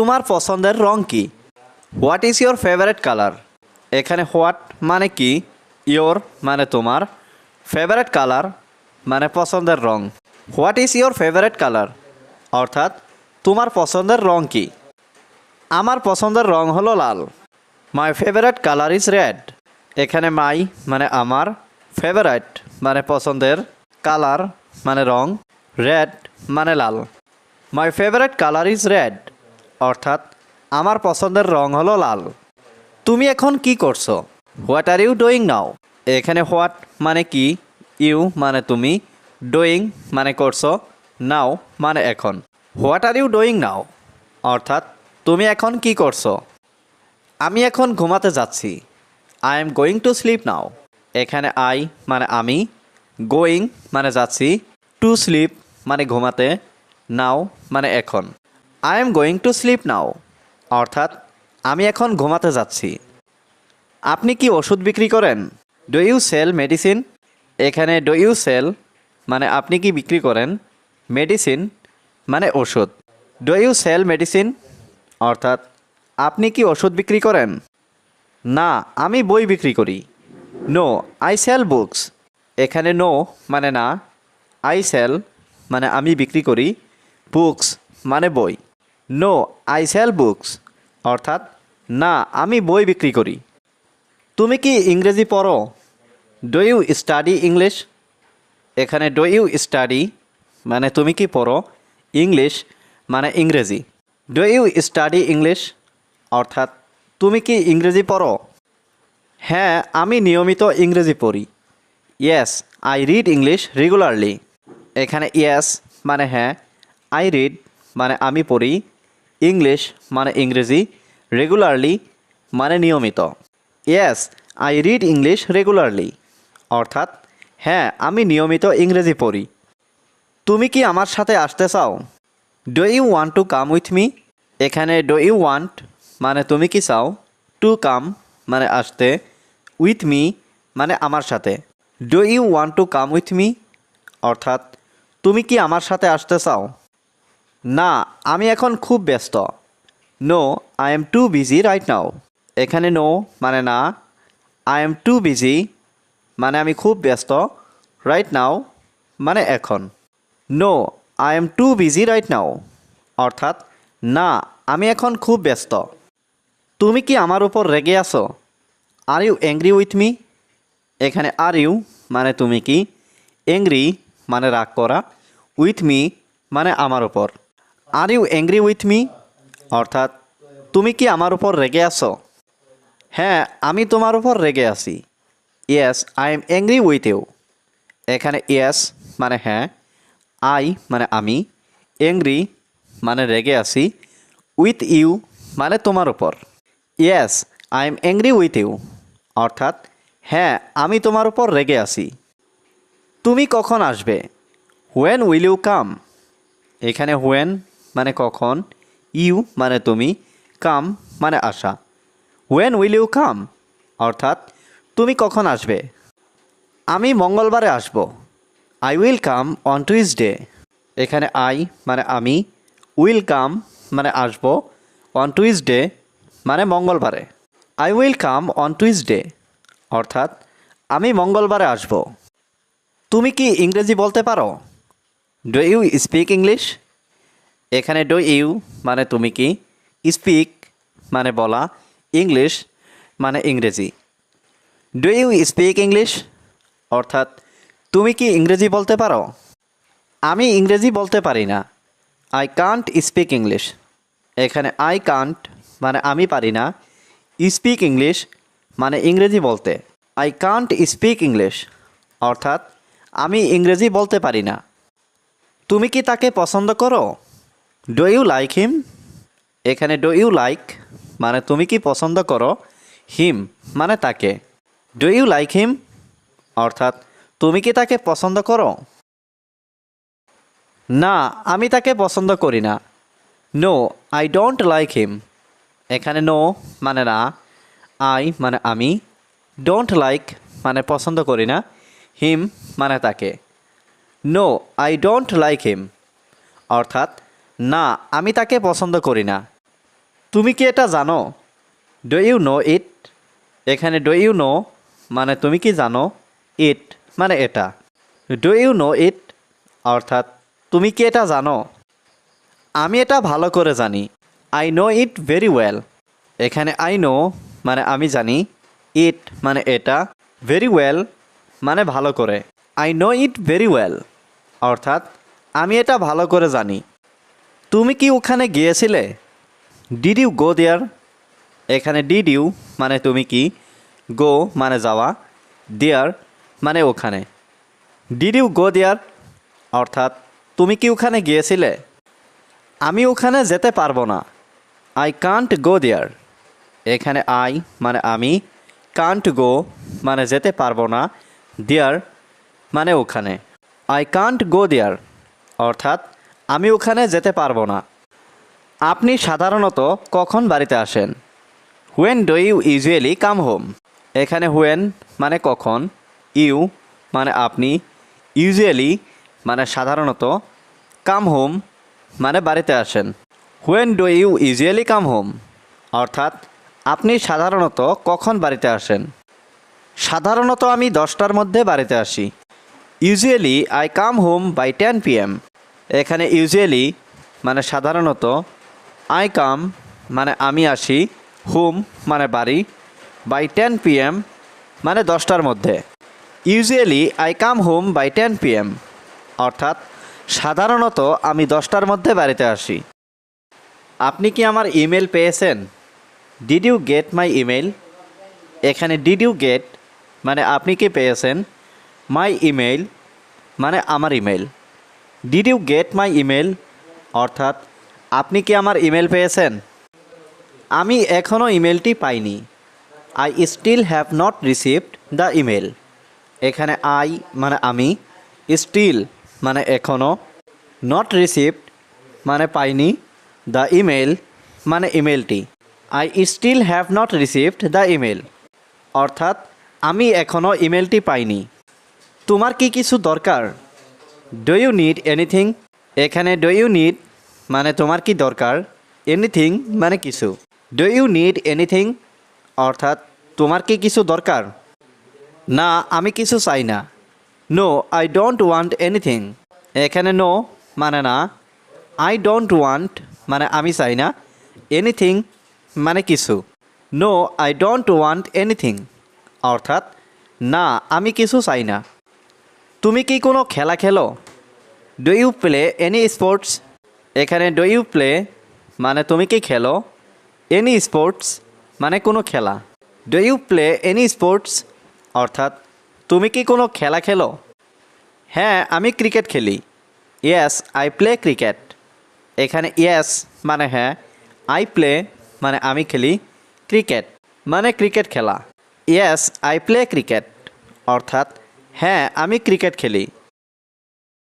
তোমার পছন্দের রং কি? What is your favourite colour এখানে হোয়াট মানে কি? ইয়োর মানে তোমার। ফেভারেট কালার মানে পছন্দের রং। What is your favourite colour অর্থাৎ, তোমার পছন্দের রং কি? আমার পছন্দের রং হলো লাল। My favourite colour is red এখানে মাই মানে আমার। ফেভারেট মানে পছন্দের। কালার মানে রং। রেড মানে লাল। My favourite colour is red অর্থাৎ আমার পছন্দের রং হলো লাল। তুমি এখন কি করছ? What are you doing now এখানে হোয়াট মানে কি? ইউ মানে তুমি। ডুইং মানে করছ। নাও মানে এখন। What are you doing now অর্থাৎ তুমি এখন কি করছ? আমি এখন ঘুমাতে যাচ্ছি। I am going to sleep now এখানে আই মানে আমি। গোয়িং মানে যাচ্ছি। টু স্লিপ মানে ঘুমাতে। নাও মানে এখন। I am going to sleep now অর্থাৎ, আমি এখন ঘুমাতে যাচ্ছি। আপনি কি ওষুধ বিক্রি করেন? ডু ইউ সেল মেডিসিন এখানে ডু ইউ সেল মানে আপনি কি বিক্রি করেন? মেডিসিন মানে ওষুধ। ডু ইউ সেল মেডিসিন অর্থাৎ, আপনি কি ওষুধ বিক্রি করেন? না, আমি বই বিক্রি করি। নো আই সেল বুকস এখানে নো মানে না। আই সেল মানে আমি বিক্রি করি। বুকস মানে বই। নো আই সেল বুকস অর্থাৎ, না, আমি বই বিক্রি করি। তুমি কি ইংরেজি পড়ো? ডু ইউ স্টাডি ইংলিশ এখানে ডু ইউ স্টাডি মানে তুমি কি পড়ো? ইংলিশ মানে ইংরেজি। ডু ইউ স্টাডি ইংলিশ অর্থাৎ, তুমি কি ইংরেজি পড়ো? হ্যাঁ আমি নিয়মিত ইংরেজি পড়ি। Yes I read English regularly এখানে ইয়েস মানে হ্যাঁ আই রিড মানে আমি পড়ি। ইংলিশ মানে ইংরেজি রেগুলারলি মানে নিয়মিত। Yes I read English regularly অর্থাৎ হ্যাঁ আমি নিয়মিত ইংরেজি পড়ি। তুমি কি আমার সাথে আসতে চাও? Do you want to come with me এখানে ডু ইউ ওয়ান্ট মানে তুমি কি চাও? টু কাম মানে আসতে। উইথ মি মানে আমার সাথে। Do you want to come with me অর্থাৎ, তুমি কি আমার সাথে আসতে চাও? না, আমি এখন খুব ব্যস্ত। No I am too busy right now এখানে নো মানে না। আই এম টু বিজি মানে আমি খুব ব্যস্ত রাইট নাও মানে এখন। No I am too busy right now অর্থাৎ, না, আমি এখন খুব ব্যস্ত। তুমি কি আমার উপর রেগে আছো? Are you angry with me এখানে আর ইউ মানে তুমি কি? অ্যাংরি মানে রাগ করা। উইথ মি মানে আমার উপর। Are you angry with me অর্থাৎ, তুমি কি আমার উপর রেগে আছো? হ্যাঁ আমি তোমার উপর রেগে আছি। Yes I am angry with you এখানে ইয়েস মানে হ্যাঁ আই মানে আমি অ্যাংরি মানে রেগে আছি উইথ ইউ মানে তোমার উপর। Yes I am angry with you অর্থাৎ হ্যাঁ আমি তোমার উপর রেগে আছি। তুমি কখন আসবে? হোয়েন উইল ইউ কাম এখানে হোয়েন মানে কখন? ইউ মানে তুমি, কাম মানে আসা ওয়েন উইল ইউ কাম অর্থাৎ, তুমি কখন আসবে? আমি মঙ্গলবারে আসব। I will come on Tuesday এখানে আই মানে আমি উইল কাম মানে আসব অন টুইসডে মানে মঙ্গলবারে। I will come on Tuesday অর্থাৎ, আমি মঙ্গলবারে আসব। তুমি কি ইংরেজি বলতে পারো? ডু ইউ স্পিক ইংলিশ এখানে ডু ইউ মানে তুমি কি স্পিক মানে বলা ইংলিশ মানে ইংরেজি। ডু ইউ স্পিক ইংলিশ অর্থাৎ তুমি কি ইংরেজি বলতে পারো? আমি ইংরেজি বলতে পারি না। আই কান্ট স্পিক ইংলিশ এখানে আই কান্ট মানে আমি পারি না। স্পিক ইংলিশ মানে ইংরেজি বলতে। আই কান্ট স্পিক ইংলিশ অর্থাৎ আমি ইংরেজি বলতে পারি না। তুমি কি তাকে পছন্দ করো? ডু ইউ লাইক হিম এখানে ডু ইউ লাইক মানে তুমি কি পছন্দ করো? হিম মানে তাকে। ডু ইউ লাইক হিম অর্থাৎ তুমি কি তাকে পছন্দ করো? না, আমি তাকে পছন্দ করি না। No I don't like him এখানে নো মানে না আই মানে আমি। ডোন্ট লাইক মানে পছন্দ করি না। হিম মানে তাকে। No I don't like him অর্থাৎ না, আমি তাকে পছন্দ করি না। তুমি কি এটা জানো? ডু ইউ নো ইট এখানে ডু ইউ নো মানে তুমি কি জানো? ইট মানে এটা। ডু ইউ নো ইট অর্থাৎ, তুমি কি এটা জানো? আমি এটা ভালো করে জানি। I know it very well এখানে আই নো মানে আমি জানি। ইট মানে এটা। ভেরি ওয়েল মানে ভালো করে। I know it very well অর্থাৎ, আমি এটা ভালো করে জানি। তুমি কি ওখানে গিয়েছিলে? ডিড ইউ গো দেয়ার এখানে ডিড ইউ মানে তুমি কি? গো মানে যাওয়া। দেয়ার মানে ওখানে। ডিড ইউ গো দেয়ার অর্থাৎ তুমি কি ওখানে গিয়েছিলে? আমি ওখানে যেতে পারব না। আই কান্ট গো দেয়ার এখানে আই মানে আমি কান্ট গো মানে যেতে পারব না। দেয়ার মানে ওখানে। আই কান্ট গো দেয়ার অর্থাৎ আমি ওখানে যেতে পারব না। আপনি সাধারণত কখন বাড়িতে আসেন? When do you usually come home এখানে হুয়েন মানে কখন ইউ মানে আপনি ইউজুয়ালি মানে সাধারণত কাম হোম মানে বাড়িতে আসেন। When do you usually come home অর্থাৎ আপনি সাধারণত কখন বাড়িতে আসেন? সাধারণত আমি দশটার মধ্যে বাড়িতে আসি। Usually I come home by ten PM এখানে ইউজুয়ালি মানে সাধারণত আই কাম মানে আমি আসি হোম মানে বাড়ি বাই টেন পিএম মানে দশটার মধ্যে। Usually I come home by ten PM অর্থাৎ সাধারণত আমি দশটার মধ্যে বাড়িতে আসি। আপনি কি আমার ইমেল পেয়েছেন? Did you get my email এখানে ডিড ইউ গেট মানে আপনি কি পেয়েছেন? মাই ইমেল মানে আমার email did you get my email অর্থাৎ, আপনি কি আমার ইমেল পেয়েছেন? আমি এখনও ইমেলটি পাইনি। I still have not received the email এখানে আই মানে আমি স্টিল মানে এখনও নট রিসিভড মানে পাইনি দ্য ইমেল মানে ইমেলটি I still have not received the email অর্থাৎ, আমি এখনও ইমেলটি পাইনি। তোমার কি কিছু দরকার? ডু ইউ নিড এনিথিং এখানে ডু ইউ নিড মানে তোমার কি দরকার? এনিথিং মানে কিছু। ডু ইউ নিড এনিথিং অর্থাৎ তোমার কি কিছু দরকার? না, আমি কিছু চাই না। No I don't want anything এখানে নো মানে না। আই ডোন্ট ওয়ান্ট মানে আমি চাই না। এনিথিং মানে কিছু। No I don't want anything অর্থাৎ না, আমি কিছু চাই না। তুমি কি কোনো খেলা খেলো? Do you play any sports এখানে ডু ইউ প্লে মানে তুমি কি খেলো? এনি স্পোর্টস মানে কোনো খেলা। Do you play any sports অর্থাৎ তুমি কি কোনো খেলা খেলো? হ্যাঁ আমি ক্রিকেট খেলি। ইয়েস আই প্লে ক্রিকেট এখানে ইয়েস মানে হ্যাঁ আই প্লে মানে আমি খেলি ক্রিকেট মানে ক্রিকেট খেলা। ইয়েস আই প্লে ক্রিকেট অর্থাৎ হ্যাঁ আমি ক্রিকেট খেলি।